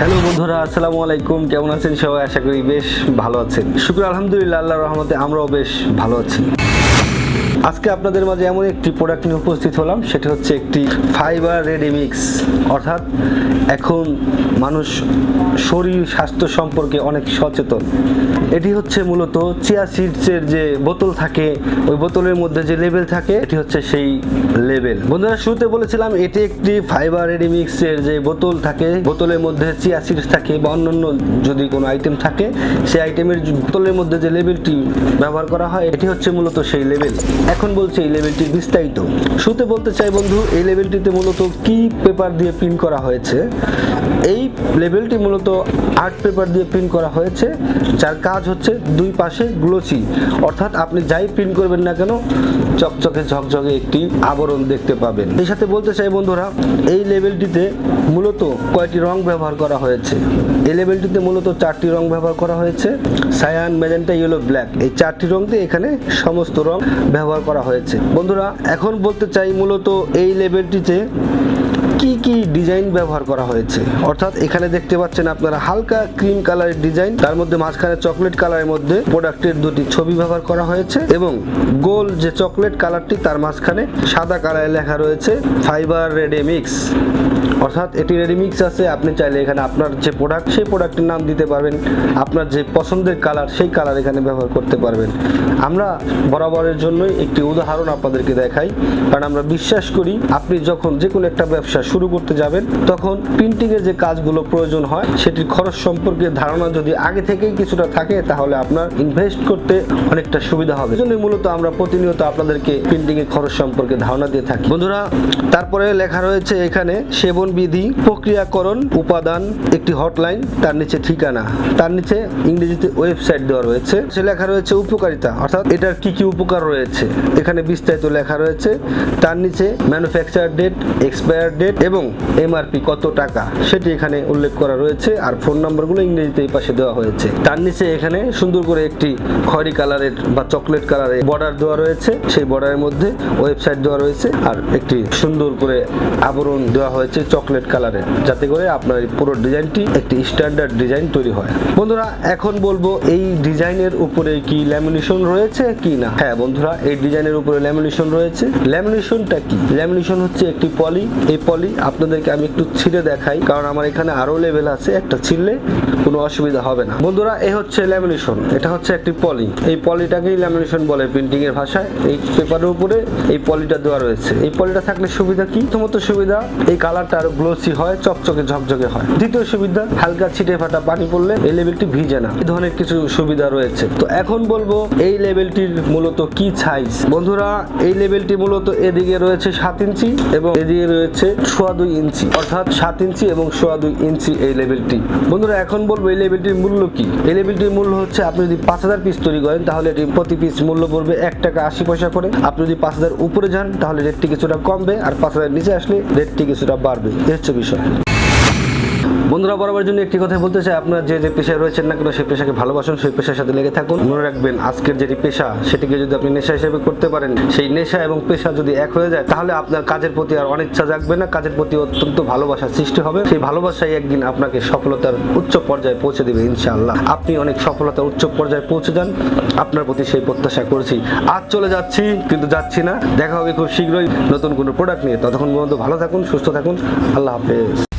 Hello বন্ধুরা, আসসালামু আলাইকুম। কেমন আছেন সবাই? আশা করি বেশ ভালো আছেন। শুক্র আলহামদুলিল্লাহ আল্লাহ রহমতে আমরাও বেশ ভালো আছি। আজকে আপনাদের মাঝে এমন একটি প্রোডাক্ট নিয়ে উপস্থিত হলাম, সেটা হচ্ছে একটি ফাইবার রেডি মিক্স অর্থাৎ এখন মানুষ শরীর স্বাস্থ্য সম্পর্কে অনেক সচেতন। এটি হচ্ছে মূলত চিয়া সিডসের যে বোতল থাকে, ওই বোতলের মধ্যে যে লেবেল থাকে, এটি হচ্ছে সেই লেবেল বন্ধুরা, শুরুতে বলেছিলাম এটি একটি ফাইবার রেডি মিক্সের যে বোতল থাকে, বোতলের মধ্যে চিয়া সিডস থাকে বা অন্যান্য যদি কোনো আইটেম থাকে, সেই আইটেমের বোতলের মধ্যে যে লেবেলটি ব্যবহার করা হয়, এটি হচ্ছে মূলত সেই লেবেল এখন বলছে এই লেবেলটি বিস্তারিত। শুতে বলতে চাই বন্ধু, এই লেবেলটিতে মূলত কি পেপার দিয়ে প্রিন্ট করা হয়েছে? এই লেবেলটি মূলত আর্ট পেপার দিয়ে প্রিন্ট করা হয়েছে, যার কাজ হচ্ছে দুই পাশে গ্লোসি অর্থাৎ আপনি যাই প্রিন্ট করবেন না কেন, চকচকে ঝকঝকে একটি আবরণ দেখতে পাবেন। এর সাথে বলতে চাই বন্ধুরা, এই লেবেলটিতে মূলত কয়টি রং ব্যবহার করা হয়েছে? এই লেবেলটিতে মূলত চারটি রং ব্যবহার করা হয়েছে সায়ান ম্যাজেন্টা ইয়েলো ব্ল্যাক এই চারটি রং দিয়ে এখানে সমস্ত রং ব্যবহার করা হয়েছে। বন্ধুরা, এখন বলতে চাই মূলত এই লেবেলটিতে কি কি ডিজাইন ব্যবহার করা হয়েছে? অর্থাৎ এখানে দেখতে পাচ্ছেন আপনারা হালকা ক্রিম কালারের ডিজাইন তার মধ্যে মাঝখানে চকলেট কালারের মধ্যে প্রোডাক্টের দুটি ছবি ব্যবহার করা হয়েছে এবং গোল যে চকলেট কালারটি তার মাঝখানে সাদা কালারে লেখা রয়েছে ফাইবার রেডে মিক্স অর্থাৎ এটি রেডিমিক্স আছে, আপনি চাইলে এখানে আপনার যে প্রোডাক্ট সেই প্রোডাক্টের নাম দিতে পারবেন। আপনার যে পছন্দের কালার সেই কালার এখানে ব্যবহার করতে পারবেন। আমরা বরাবরের জন্যই একটি উদাহরণ আপনাদেরকে দেখাই। কারণ আমরা বিশ্বাস করি, আপনি যখন যে কোনো একটা ব্যবসা শুরু করতে যাবেন, তখন প্রিন্টিংয়ের যে কাজগুলো প্রয়োজন হয়, সেটির খরচ সম্পর্কে ধারণা যদি আগে থেকেই কিছুটা থাকে, তাহলে আপনার ইনভেস্ট করতে অনেকটা সুবিধা হবে। জন্য মূলত আমরা প্রতিনিয়ত আপনাদেরকে প্রিন্টিং এর খরচ সম্পর্কে ধারণা দিয়ে থাকি। বন্ধুরা, তারপরে লেখা রয়েছে এখানে, সেবন বিধি, প্রক্রিয়াকরণ, উপাদান, একটি হটলাইন তার নিচে ঠিকানা। তার নিচে ইংরেজিতে ওয়েবসাইট দেওয়া রয়েছে। সে লেখা রয়েছে, উপকারিতা। অর্থাৎ এটার কি কি উপকার রয়েছে? এখানে বিস্তারিত লেখা রয়েছে, তার নিচে ম্যানুফ্যাকচার ডেট এক্সপায়ার ডেট এবং এমআরপি কত টাকা, সেটি এখানে উল্লেখ করা রয়েছে আর ফোন নাম্বারগুলো ইংরেজিতে এই পাশে দেওয়া হয়েছে। তার নিচে এখানে সুন্দর করে একটি খয়েরি কালারের বা চকলেট কালারের বর্ডার দেওয়া রয়েছে। সেই বর্ডারের মধ্যে ওয়েবসাইট দেওয়া রয়েছে আর একটি সুন্দর করে আবরণ দেওয়া হয়েছে চকলেট কালারের, যাতে করে আপনার এই পুরো ডিজাইনটি একটি স্ট্যান্ডার্ড ডিজাইন তৈরি হয়। বন্ধুরা, এখন বলব এই ডিজাইনের উপরে কি ল্যামিনেশন রয়েছে কি না? হ্যাঁ বন্ধুরা, এই ডিজাইনের উপরে ল্যামিনেশন রয়েছে। ল্যামিনেশনটা কি? ল্যামিনেশন হচ্ছে একটি পলি, এই পলি আপনাদেরকে আমি একটু ছিঁড়ে দেখাই, কারণ আমার এখানে আরও লেভেল আছে, একটা ছিঁড়লে কোনো অসুবিধা হবে না। বন্ধুরা, এ হচ্ছে ল্যামিনেশন এটা হচ্ছে একটি পলি এই পলিটাকেই ল্যামিনেশন বলে প্রিন্টিং এর ভাষায়। এই পেপারের উপরে এই পলিটা দেওয়া রয়েছে। এই পলিটা থাকলে সুবিধা কি? প্রথমত সুবিধা, এই কালারটা আরও গ্লোসি হয়, চকচকে ঝকঝকে হয়। দ্বিতীয় সুবিধা, হালকা ছিটে ফাটা পানি পড়লে এই লেভেলটি ভিজে না। এই ধরনের কিছু সুবিধা রয়েছে। তো এখন বলব, এই লেভেলটির মূলত কি সাইজ বন্ধুরা, এই লেভেলটি মূলত এদিকে রয়েছে সাত ইঞ্চি এবং এদিকে রয়েছে সোয়া দুই ইঞ্চি, অর্থাৎ সাত ইঞ্চি এবং সোয়া দুই ইঞ্চি এই লেভেলটি বন্ধুরা, এখন বলব এই লেভেলটির মূল্য কি? এই লেভেলটির মূল্য হচ্ছে আপনি যদি পাঁচ হাজার পিস তৈরি করেন, তাহলে এটি প্রতি পিস মূল্য পড়বে এক টাকা আশি পয়সা করে। আপনি যদি পাঁচ হাজার উপরে যান, তাহলে রেটটি কিছুটা কমবে আর পাঁচ হাজার নিচে আসলে রেটটি কিছুটা বাড়বে। এ হচ্ছে বিষয়। বন্ধুরা, বরাবর জন্য একটি কথা বলতে চাই। আপনারা যে যে পেশায় রয়েছেন না কেন, সেই পেশাকে ভালোবাসুন, সেই পেশার সাথে লেগে থাকুন। মনে রাখবেন, আজকের যেটি পেশা, সেটিকে যদি আপনি নেশা হিসেবে করতে পারেন, সেই নেশা এবং পেশা যদি এক হয়ে যায়, তাহলে আপনার কাজের প্রতি আর অনিচ্ছা জাগবে না, কাজের প্রতি অত্যন্ত ভালোবাসার সৃষ্টি হবে। সেই ভালোবাসাই একদিন আপনাকে সফলতার উচ্চ পর্যায়ে পৌঁছে দেবে, ইনশাআল্লাহ। আপনি অনেক সফলতার উচ্চ পর্যায়ে পৌঁছে যান, আপনার প্রতি সেই প্রত্যাশা করছি। আজ চলে যাচ্ছি, কিন্তু যাচ্ছি না। দেখা হবে খুব শীঘ্রই নতুন কোনো প্রোডাক্ট নিয়ে। ততক্ষণ পর্যন্ত ভালো থাকুন, সুস্থ থাকুন। আল্লাহ হাফেজ।